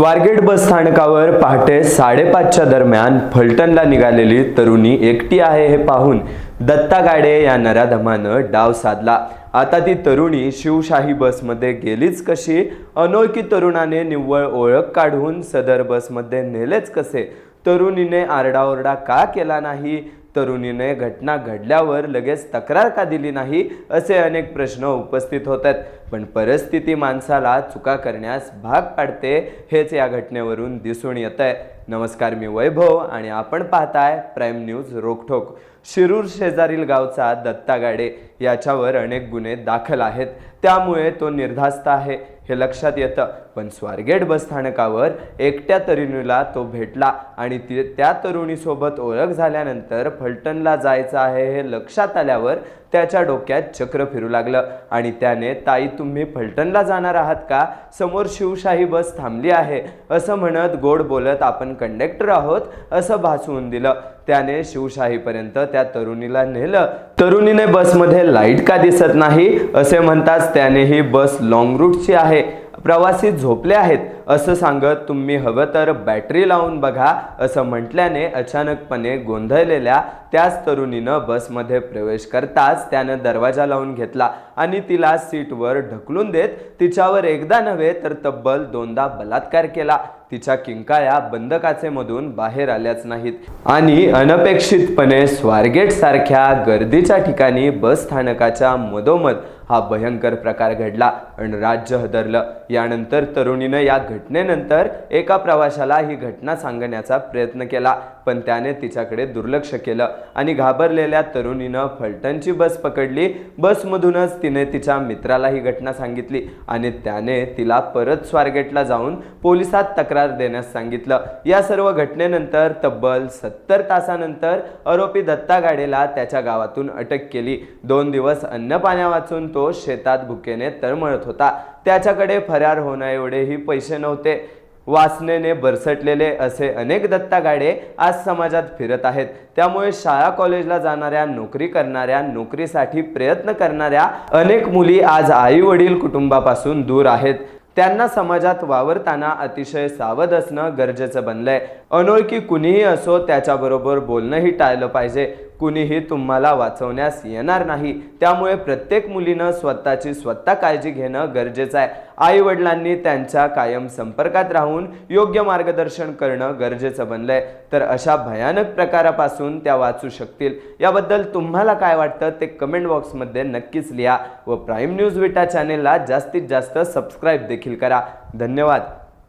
स्वारगेट बस स्थानकावर पहाटे साडेपाचच्या दरम्यान फलटणला निघालेली तरुणी एकटी आहे हे पाहून दत्ता गाडे या नराधमानं डाव साधला. आता ती तरुणी शिवशाही बसमध्ये गेलीच कशी? अनोळखी तरुणाने निव्वळ ओळख काढून सदर बसमध्ये नेलेच कसे? तरुणीने आरडाओरडा का केला नाही? तरुणीने घटना घडल्यावर लगेच तक्रार का दिली नाही असे अनेक प्रश्न उपस्थित होत आहेत पण परिस्थिती माणसाला चुका करण्यास भाग पाडते हेच या घटनेवरून दिसून येत आहे नमस्कार मी वैभव आणि आपण पाहताय प्राईम न्यूज रोखोक शिरूर शेजारील गावचा दत्ता गाडे याच्यावर अनेक गुन्हे दाखल आहेत. त्यामुळे तो निर्धास्त आहे हे लक्षात येतं. पण स्वारगेट बस स्थानकावर एकट्या तरुणीला तो भेटला आणि ती त्या तरुणीसोबत ओळख झाल्यानंतर फलटणला जायचं आहे हे लक्षात आल्यावर त्याच्या डोक्यात चक्र फिरू लागलं. आणि त्याने ताई तुम्ही फलटणला जाणार आहात का? समोर शिवशाही बस थांबली आहे. असं म्हणत गोड बोलत आपण कंडक्टर आहोत असं भासवून दिलं. त्याने शिवशाहीपर्यंत त्या तरुणीला नेलं. तरुणीने बसमध्ये लाइट का दिसत नाही? असे म्हणताच त्याने ही बस लॉंग रूटची आहे. प्रवासी झोपले आहेत असं सांगत तुम्ही हवं तर बॅटरी लावून बघा असं म्हटल्याने अचानकपणे गोंधळलेल्या त्याच तरुणीनं बसमध्ये प्रवेश करताच त्यानं दरवाजा लावून घेतला आणि तिला सीटवर ढकलून देत तिच्यावर एकदा नव्हे तर तब्बल दोनदा बलात्कार केला. तिच्या किंकाळ्या बंद काचेमधून बाहेर आल्याच नाहीत. आणि अनपेक्षितपणे स्वारगेट सारख्या गर्दीच्या ठिकाणी बस स्थानकाच्या मधोमध हा भयंकर प्रकार घडला आणि राज्य हदरलं. यानंतर तरुणीनं या घटनेनंतर एका प्रवाशाला ही घटना सांगण्याचा प्रयत्न केला पण त्याने तिच्याकडे दुर्लक्ष केलं आणि घाबरलेल्या तरुणीनं फलटणची बस पकडली. बसमधूनच तिने तिच्या मित्राला ही घटना सांगितली आणि त्याने तिला परत स्वारगेटला जाऊन पोलिसात तक्रार देण्यास सांगितलं. या सर्व घटनेनंतर तब्बल सत्तर तासानंतर आरोपी दत्ता गाडेला त्याच्या गावातून अटक केली. दोन दिवस अन्न पाण्या वाचून तो शेतात भुकेने तळमळत होता. त्याच्याकडे फरार होण्या एवढेही पैसे नव्हते. वासनेने बरसटलेले असे अनेक दत्ता गाडे आज समाजात फिरत आहेत. त्यामुळे शाळा कॉलेजला जाणाऱ्या नोकरी करणाऱ्या नोकरीसाठी प्रयत्न करणाऱ्या अनेक मुली आज आई वडील कुटुंबापासून दूर आहेत. त्यांना समाजात वावरताना अतिशय सावध असणं गरजेचं बनलंय. अनोळखी कुणीही असो त्याच्याबरोबर बोलणंही टाळलं पाहिजे. कुणीही तुम्हाला वाचवण्यास येणार नाही. त्यामुळे प्रत्येक मुलीनं स्वतःची स्वतः काळजी घेणं गरजेचं आहे. आई वडिलांनी त्यांच्या कायम संपर्कात राहून योग्य मार्गदर्शन करणं गरजेचं बनलंय. तर अशा भयानक प्रकारापासून त्या वाचू शकतील. याबद्दल तुम्हाला काय वाटतं ते कमेंट बॉक्समध्ये नक्कीच लिहा व प्राईम न्यूज विटा चॅनेलला जास्तीत जास्त सबस्क्राईब देखील करा. धन्यवाद.